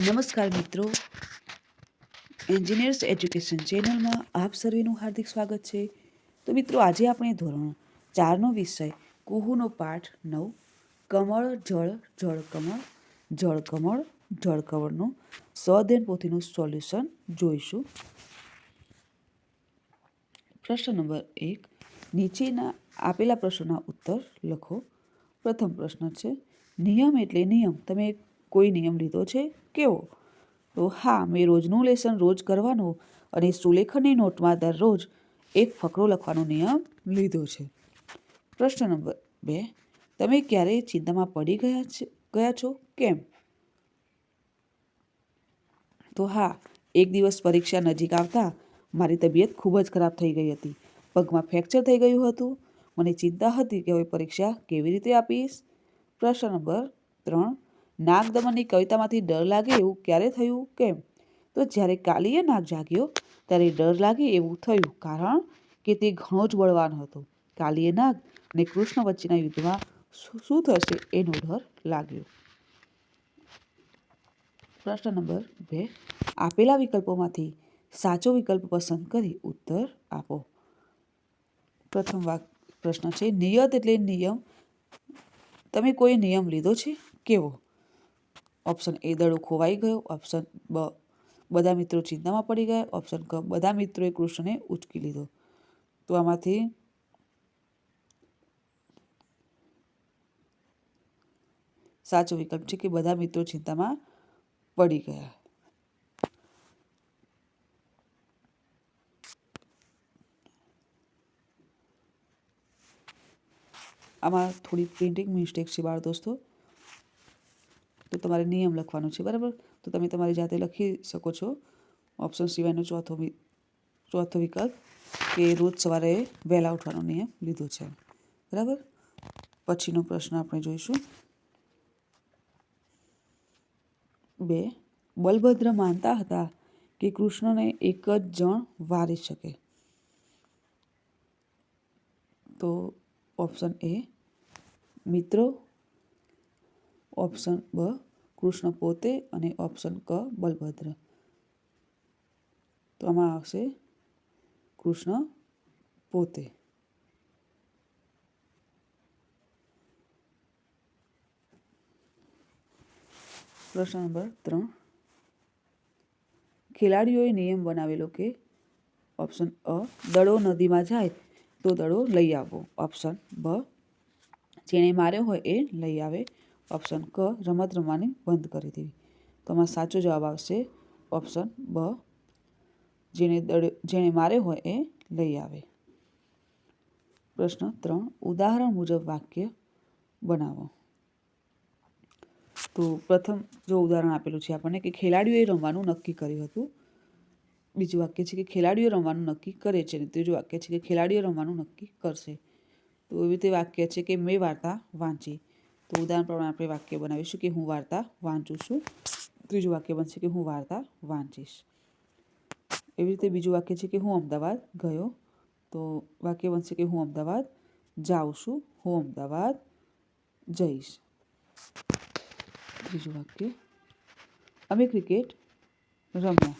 નમસ્કાર મિત્રો. Engineers education ચેનલમાં આપ સર્વેનું હાર્દિક સ્વાગત છે. તો મિત્રો, આજે આપણે ધોરણ ચારનો વિષય કુહુનો પાઠ નવ, કમળ, જળ જળ કમળ જળ કમળ જળ કમળનું સ્વઅધ્યયન પોથીનું સોલ્યુશન જોઈશું. પ્રશ્ન નંબર એક, નીચેના આપેલા પ્રશ્નોના ઉત્તર લખો. પ્રથમ પ્રશ્ન છે, નિયમ એટલે નિયમ. તમે કોઈ નિયમ લીધો છે? કેવો? તો હા, મેં રોજનું લેસન રોજ કરવાનો અને સુલેખનની નોટમાં દરરોજ એક ફકરો લખવાનો નિયમ લીધો છે. પ્રશ્ન નંબર બે, તમે ક્યારેય ચિંતામાં પડી ગયા છે, ગયા છો? કેમ? તો હા, એક દિવસ પરીક્ષા નજીક આવતા મારી તબિયત ખૂબ જ ખરાબ થઈ ગઈ હતી. પગમાં ફ્રેક્ચર થઈ ગયું હતું. મને ચિંતા હતી કે હવે પરીક્ષા કેવી રીતે આપીશ? પ્રશ્ન નંબર ત્રણ નાગ દમનની કવિતામાંથી ડર લાગે એવું ક્યારે થયું કેમ? તો જ્યારે કાલીએ નાગ જાગ્યો, ત્યારે ડર લાગે એવું થયું કારણ કે તે ઘણો જ બળવાન હતો. કાલીએ નાગ અને કૃષ્ણ વચ્ચેના યુદ્ધમાં શું થશે એનો ડર લાગ્યો. પ્રશ્ન નંબર બે. આપેલા વિકલ્પોમાંથી સાચો વિકલ્પ પસંદ કરી ઉત્તર આપો. પ્રથમ વાક પ્રશ્ન છે, નિયત એટલે નિયમ. તમે કોઈ નિયમ લીધો છે? કેવો? ઓપ્શન એ દડો ખોવાઈ ગયો. ઓપ્શન બ બધા મિત્રો ચિંતામાં પડી ગયા. ઓપ્શન ક બધા મિત્રોએ કૃષ્ણને ઉચકી લીધો. તો આમાંથી સાચો વિકલ્પ છે કે બધા મિત્રો ચિંતામાં પડી ગયા. આમાં થોડી પ્રિન્ટિંગ મિસ્ટેક છે બાળ દોસ્તો. તમારે નિયમ લખવાનો છે, બરાબર? તો તમે તમારી જાતે લખી શકો છો. ઓપ્શન સિવાયનો ચોથો ચોથો વિકલ્પ કે રોજ સવારે વહેલા ઉઠવાનો નિયમ લીધો છે. બરાબર? પછીનો પ્રશ્ન આપણે જોઈશું. બે, બલભદ્ર માનતા હતા કે કૃષ્ણને એક જ જણ વારી શકે. તો ઓપ્શન એ મિત્રો. ઓપ્શન બ કૃષ્ણ પોતે અને ઓપ્શન ક બલભદ્ર. તો આમાં આવશે કૃષ્ણ પોતે. પ્રશ્ન નંબર ત્રણ. ખેલાડીઓએ નિયમ બનાવેલો કે ઓપ્શન અ દડો નદીમાં જાય તો દડો લઈ આવવો ઓપ્શન બ જેણે માર્યો હોય એ લઈ આવે. ઓપ્શન ક, રમત રમવાની બંધ કરી દેવી. તો આમાં સાચો જવાબ આવશે ઓપ્શન બ જેણે દડે જેણે માર્યો હોય એ લઈ આવે. પ્રશ્ન ત્રણ, ઉદાહરણ મુજબ વાક્ય બનાવો. તો પ્રથમ જો ઉદાહરણ આપેલું છે આપણને કે ખેલાડીઓએ રમવાનું નક્કી કર્યું હતું. બીજું વાક્ય છે કે ખેલાડીઓ રમવાનું નક્કી કરે છે અને ત્રીજું વાક્ય છે કે ખેલાડીઓ રમવાનું નક્કી કરશે. તો એવી રીતે વાક્ય છે કે મેં વાર્તા વાંચી. તો ઉદાહરણ પ્રમાણે આપણે વાક્ય બનાવીશું કે હું વાર્તા વાંચું છું. ત્રીજું વાક્ય બનશે કે હું વાર્તા વાંચીશ. એવી રીતે બીજું વાક્ય છે કે હું અમદાવાદ ગયો. તો વાક્ય બનશે કે હું અમદાવાદ જાઉં છું. હું અમદાવાદ જઈશ. ત્રીજું વાક્ય. અમે ક્રિકેટ રમ્યા.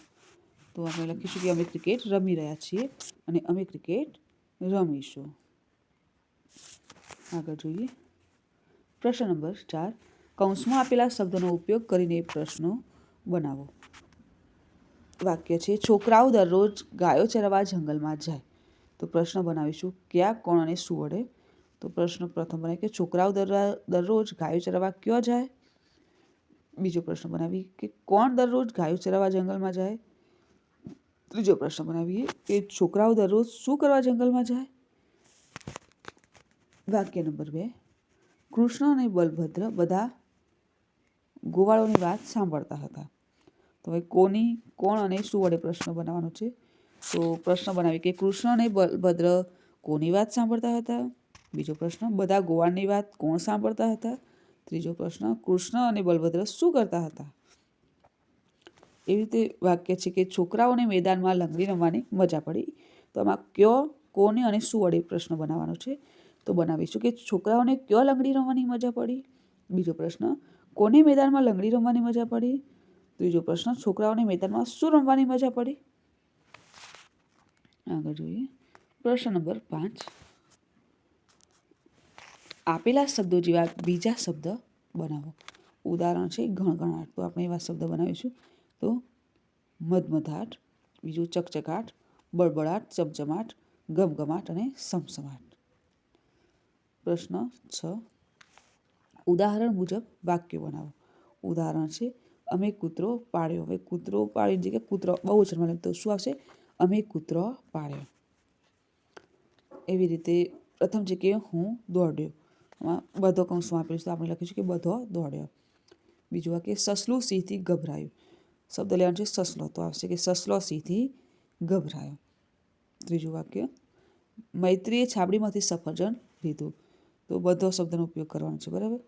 તો આપણે લખીશું કે અમે ક્રિકેટ રમી રહ્યા છીએ અને અમે ક્રિકેટ રમીશું. આગળ જોઈએ. પ્રશ્ન નંબર ચાર. કૌંસમાં આપેલા શબ્દનો ઉપયોગ કરીને પ્રશ્નો બનાવો. વાક્ય છે, છોકરાઓ દરરોજ ગાયો ચરવા જંગલમાં જાય. તો પ્રશ્ન બનાવીશું, ક્યાં, કોણ અને શું વડે? તો પ્રશ્ન પ્રથમ બનાવી કે, છોકરાઓ દરરા- દરરોજ ગાયો ચરવા ક્યાં જાય? બીજો પ્રશ્ન બનાવી કે, કોણ દરરોજ ગાયો ચરાવવા જંગલમાં જાય? ત્રીજો પ્રશ્ન બનાવીએ કે, છોકરાઓ દરરોજ શું કરવા જંગલમાં જાય? વાક્ય નંબર બે. કૃષ્ણ અને બલભદ્ર બધા ગોવાળોની વાત સાંભળતા હતા. તો હવે કોની, કોણ અને શું વડે પ્રશ્ન બનાવવાનો છે? તો પ્રશ્ન બનાવી કે કૃષ્ણ અને બલભદ્ર કોની વાત સાંભળતા હતા? બીજો પ્રશ્ન, બધા ગોવાળની વાત કોણ સાંભળતા હતા? ત્રીજો પ્રશ્ન, કૃષ્ણ અને બલભદ્ર શું કરતા હતા? એવી રીતે વાક્ય છે કે છોકરાઓને મેદાનમાં લંગડી રમવાની મજા પડી. તો આમાં કયો, કોને અને શું વડે પ્રશ્ન બનાવવાનો છે? તો બનાવીશું કે છોકરાઓને કયો લંગડી રમવાની મજા પડી? બીજો પ્રશ્ન, કોને મેદાનમાં લંગડી રમવાની મજા પડી? ત્રીજો પ્રશ્ન, છોકરાઓને મેદાનમાં શું રમવાની મજા પડી? આગળ જોઈએ. પ્રશ્ન નંબર પાંચ. આપેલા શબ્દો જેવા બીજા શબ્દ બનાવો. ઉદાહરણ છે ગણગણાટ તો આપણે એવા શબ્દ બનાવીશું. તો, મધમધાટ, બીજું ચકચકાટ, બળબડાટ, ચમચમાટ, ગમગમાટ અને સમસમાટ. પ્રશ્ન છ. ઉદાહરણ મુજબ વાક્ય બનાવો. ઉદાહરણ છે, અમે કૂતરો પાડ્યો. હવે કૂતરો પાળ્યો જગ્યાએ કૂતરો, બહુ જ મળે તો શું આવશે? અમે કૂતરો પાડ્યો. એવી રીતે પ્રથમ છે કે હું દોડ્યો. આમાં બધો કૌંસમાં આપેલું તો આપણે લખીશું કે બધો દોડ્યો. બીજું વાક્ય, સસલું સિંહથી ગભરાયું. શબ્દ લેવાનું છે સસલો, તો આવશે કે સસલો સિંહથી ગભરાયો. ત્રીજું વાક્ય, મૈત્રીએ છાબડીમાંથી સફરજન લીધું. તો બધો શબ્દનો ઉપયોગ કરવાનો છે, બરાબર?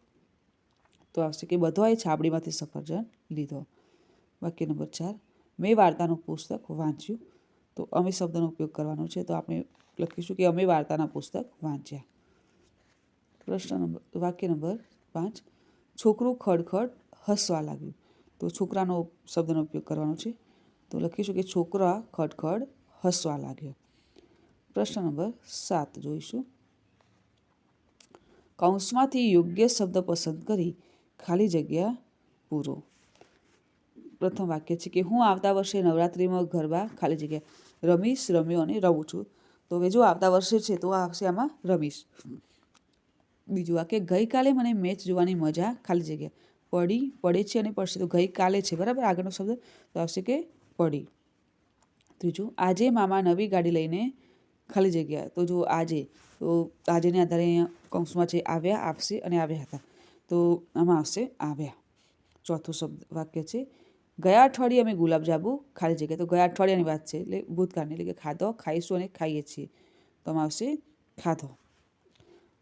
તો આવશે કે બધાએ છાબડીમાંથી સફરજન લીધો. વાક્ય નંબર ચાર. મેં વાર્તાનું પુસ્તક વાંચ્યું. તો અમે શબ્દનો ઉપયોગ કરવાનો છે, તો આપણે લખીશું કે અમે વાર્તાના પુસ્તક વાંચ્યા. પ્રશ્ન નંબર, વાક્ય નંબર પાંચ. છોકરું ખડખડ હસવા લાગ્યું. તો છોકરાનો શબ્દનો ઉપયોગ કરવાનો છે. તો લખીશું કે છોકરા ખડખડ હસવા લાગ્યો. પ્રશ્ન નંબર સાત જોઈશું. કૌંસમાંથી યોગ્ય શબ્દ પસંદ કરી ખાલી જગ્યા પૂરો. પ્રથમ વાક્ય છે કે, હું આવતા વર્ષે નવરાત્રિમાં ગરબા ખાલી જગ્યા રમીશ, રમ્યો અને રમું છું. તો હવે જો આવતા વર્ષે છે, તો આવશે આમાં રમીશ. બીજું વાક્ય, ગઈકાલે મને મેચ જોવાની મજા ખાલી જગ્યા પડી, પડે છે અને પડશે. તો ગઈકાલે છે, બરાબર? આગળનો શબ્દ તો આવશે કે, પડી. ત્રીજું, આજે મામા નવી ગાડી લઈને ખાલી જગ્યા. તો જો આજે, તો આજેને આધારે અહીંયા કૌંસમાં છે આવ્યા, આવશે અને આવ્યા હતા. તો આમાં આવશે, આવ્યા. ચોથું શબ્દ વાક્ય છે, ગયા અઠવાડિયે અમે ગુલાબજાંબુ ખાલી જગ્યા. તો ગયા અઠવાડિયાની વાત છે, એટલે ભૂતકાળની, એટલે કે ખાધો, ખાઈશું અને ખાઈએ છીએ. તો આમાં આવશે, ખાધો.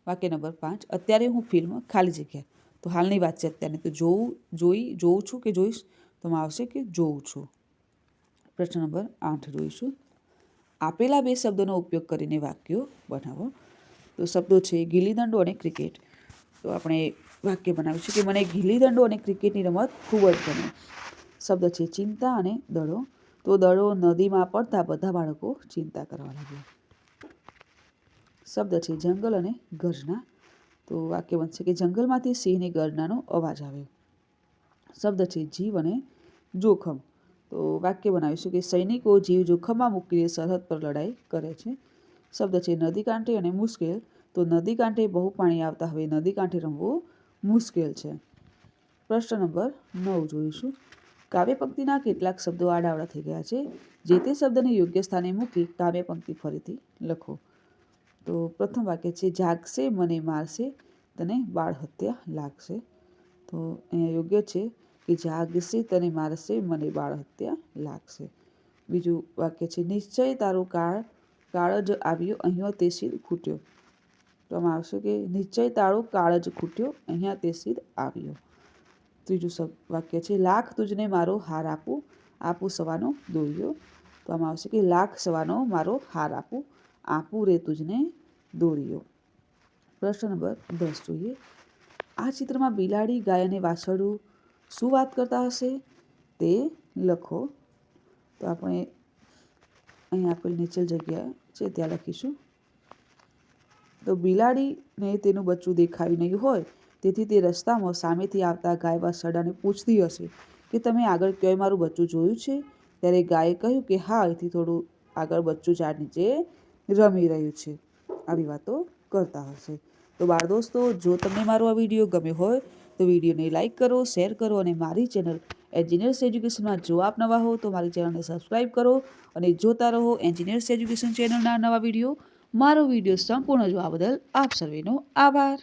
વાક્ય નંબર પાંચ, અત્યારે હું ફિલ્મ ખાલી જગ્યા. તો હાલની વાત છે અત્યારની તો જોઉં, જોઈ, જોઉં છું કે જોઈશ? તો આવશે કે જોઉં છું. પ્રશ્ન નંબર આઠ જોઈશું. આપેલા બે શબ્દોનો ઉપયોગ કરીને વાક્યો બનાવો. તો શબ્દો છે ગીલીદંડો અને ક્રિકેટ. તો આપણે વાક્ય બનાવીશું કે મને ગીલીદંડો અને ક્રિકેટની રમત ખૂબ જ ગમે. શબ્દ છે ચિંતા અને દડો. તો દડો નદીમાં પડતા બધા બાળકો ચિંતા કરવા લાગ્યા. શબ્દ છે જંગલ અને ગર્જના. તો વાક્ય બનશે કે જંગલમાંથી સિંહની ગર્જનાનો અવાજ આવ્યો. શબ્દ છે જીવ અને જોખમ. તો વાક્ય બનાવીશું કે સૈનિકો જીવ જોખમમાં મૂકીને સરહદ પર લડાઈ કરે છે. શબ્દ છે નદી કાંઠે અને મુશ્કેલ. તો નદી કાંઠે બહુ પાણી આવતા હવે નદી કાંઠે રમવું મુશ્કેલ છે. પ્રશ્ન નંબર નવ જોઈશું. કાવ્ય પંક્તિના કેટલાક શબ્દો આડાવડા થઈ ગયા છે. જે તે શબ્દને યોગ્ય સ્થાને મૂકી કાવ્ય પંક્તિ ફરીથી લખો. તો પ્રથમ વાક્ય છે, જાગશે મને મારશે, તને બાળ હત્યા લાગશે. તો અહીંયા યોગ્ય છે કે જાગશે તને મારશે મને બાળ હત્યા લાગશે. બીજું વાક્ય છે, નિશ્ચય તારું કાળ કાળ જ આવ્યો, અહીંયા તે સીધ ખૂટ્યો. તો આમાં આવશે કે, નિશ્ચય તારું કાળ જ ખૂટ્યો, અહીંયા તે સીધ આવ્યો. ત્રીજું શબ્દ વાક્ય છે, લાખ તુજને મારો હાર આપું આપું સવાનો દોર્યો તો આમાં આવશે કે, લાખ સવાનો મારો હાર આપું આપું રે તુજને દોર્યો પ્રશ્ન નંબર દસ જોઈએ. આ ચિત્રમાં બિલાડી ગાય અને વાછરડું શું વાત કરતા હશે? તે લખો. તો આપણે અહીં આપેલ નીચે જગ્યા છે, ત્યાં લખીશું. તો બિલાડીને તેનું બચ્ચું દેખાયું નહીં હોય, તેથી તે રસ્તામાં સામેથી આવતા ગાય વાસરડાને પૂછતી હશે કે, તમે આગળ ક્યાંય મારું બચ્ચું જોયું છે? ત્યારે ગાયે કહ્યું કે, હા, અહીંથી થોડું આગળ બચ્ચું ઝાડ નીચે રમી રહ્યું છે. આવી વાતો કરતા હશે. તો બાળ દોસ્તો, જો તમને મારો આ વીડિયો ગમ્યો હોય તો વિડીયોને લાઇક કરો, શેર કરો અને મારી ચેનલ એન્જિનિયર્સ એજ્યુકેશનમાં જો આપ નવા હો તો મારી ચેનલને સબસ્ક્રાઈબ કરો અને જોતા રહો એન્જિનિયર્સ એજ્યુકેશન ચેનલના નવા વીડિયો. મારો વીડિયો સંપૂર્ણ જોવા બદલ આપ સર્વેનો આભાર.